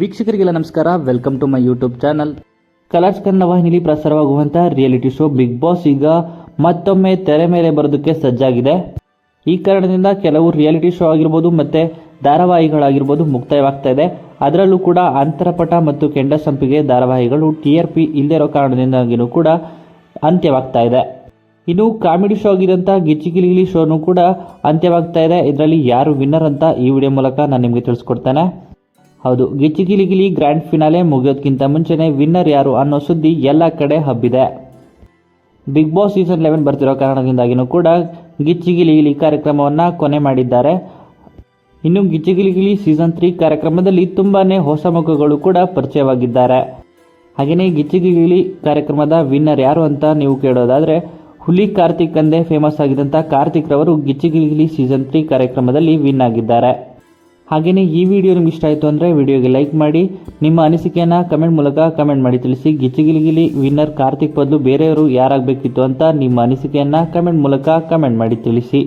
ವೀಕ್ಷಕರಿಗೆಲ್ಲ ನಮಸ್ಕಾರ. Welcome to my YouTube channel colours Kannada ವಾಹಿನಿಯಲ್ಲಿ ಪ್ರಸಾರವಾಗುವಂಥ ರಿಯಾಲಿಟಿ ಶೋ ಬಿಗ್ ಬಾಸ್ ಈಗ ಮತ್ತೊಮ್ಮೆ ತೆರೆ ಮೇಲೆ ಬರೋದಕ್ಕೆ ಸಜ್ಜಾಗಿದೆ. ಈ ಕಾರಣದಿಂದ ಕೆಲವು ರಿಯಾಲಿಟಿ ಶೋ ಆಗಿರ್ಬೋದು ಮತ್ತು ಧಾರಾವಾಹಿಗಳಾಗಿರ್ಬೋದು ಮುಕ್ತಾಯವಾಗ್ತಾ ಇದೆ. ಅದರಲ್ಲೂ ಕೂಡ ಅಂತರಪಟ ಮತ್ತು ಕೆಂಡ ಸಂಪಿಗೆ ಧಾರಾವಾಹಿಗಳು ಟಿ ಆರ್ ಪಿ ಇಲ್ಲದೆ ಕಾರಣದಿಂದಾಗಿಯೂ ಕೂಡ ಅಂತ್ಯವಾಗ್ತಾ ಇದೆ. ಇನ್ನು ಕಾಮಿಡಿ ಶೋ ಆಗಿದ್ದಂಥ ಗಿಚ್ಚಿ ಶೋನೂ ಶೋನು ಕೂಡ ಅಂತ್ಯವಾಗ್ತಾ ಇದೆ. ಇದರಲ್ಲಿ ಯಾರು ವಿನ್ನರ್ ಅಂತ ಈ ವಿಡಿಯೋ ಮೂಲಕ ನಾನು ನಿಮಗೆ ತಿಳಿಸ್ಕೊಡ್ತೇನೆ. ಹೌದು ಗಿಲಿಗಿಲಿ ಗ್ರ್ಯಾಂಡ್ ಫಿನಾಲೆ ಮುಗಿಯೋದಕ್ಕಿಂತ ಮುಂಚೆನೇ ವಿನ್ನರ್ ಯಾರು ಅನ್ನೋ ಸುದ್ದಿ ಎಲ್ಲ ಕಡೆ ಹಬ್ಬಿದೆ. ಬಿಗ್ ಬಾಸ್ ಸೀಸನ್ ಲೆವೆನ್ ಬರ್ತಿರೋ ಕಾರಣದಿಂದಾಗಿನೂ ಕೂಡ ಗಿಲಿಗಿಲಿ ಕಾರ್ಯಕ್ರಮವನ್ನು ಕೊನೆ ಮಾಡಿದ್ದಾರೆ. ಇನ್ನು ಗಿಲಿಗಿಲಿ ಸೀಸನ್ ತ್ರೀ ಕಾರ್ಯಕ್ರಮದಲ್ಲಿ ತುಂಬಾ ಹೊಸ ಮುಖಗಳು ಕೂಡ ಪರಿಚಯವಾಗಿದ್ದಾರೆ. ಹಾಗೆಯೇ ಗಿಲಿಗಿಲಿ ಕಾರ್ಯಕ್ರಮದ ವಿನ್ನರ್ ಯಾರು ಅಂತ ನೀವು ಕೇಳೋದಾದರೆ, ಹುಲಿ ಕಾರ್ತಿಕ್ ಅಂದೇ ಫೇಮಸ್ ಆಗಿದ್ದಂಥ ಕಾರ್ತಿಕ್ ರವರು ಗಿಲಿಗಿಲಿ ಸೀಸನ್ ತ್ರೀ ಕಾರ್ಯಕ್ರಮದಲ್ಲಿ ವಿನ್ ಆಗಿದ್ದಾರೆ. ಹಾಗೆಯೇ ಈ ವಿಡಿಯೋ ನಿಮ್ಗೆ ಇಷ್ಟ ಆಯಿತು ಅಂದರೆ ವಿಡಿಯೋಗೆ ಲೈಕ್ ಮಾಡಿ, ನಿಮ್ಮ ಅನಿಸಿಕೆಯನ್ನು ಕಮೆಂಟ್ ಮೂಲಕ ಕಮೆಂಟ್ ಮಾಡಿ ತಿಳಿಸಿ. ಗಿಚ್ಚಿಗಿಲಿಗಿಲಿ ವಿನ್ನರ್ ಕಾರ್ತಿಕ್ ಬದಲು ಬೇರೆಯವರು ಯಾರಾಗಬೇಕಿತ್ತು ಅಂತ ನಿಮ್ಮ ಅನಿಸಿಕೆಯನ್ನು ಕಮೆಂಟ್ ಮೂಲಕ ಕಮೆಂಟ್ ಮಾಡಿ ತಿಳಿಸಿ.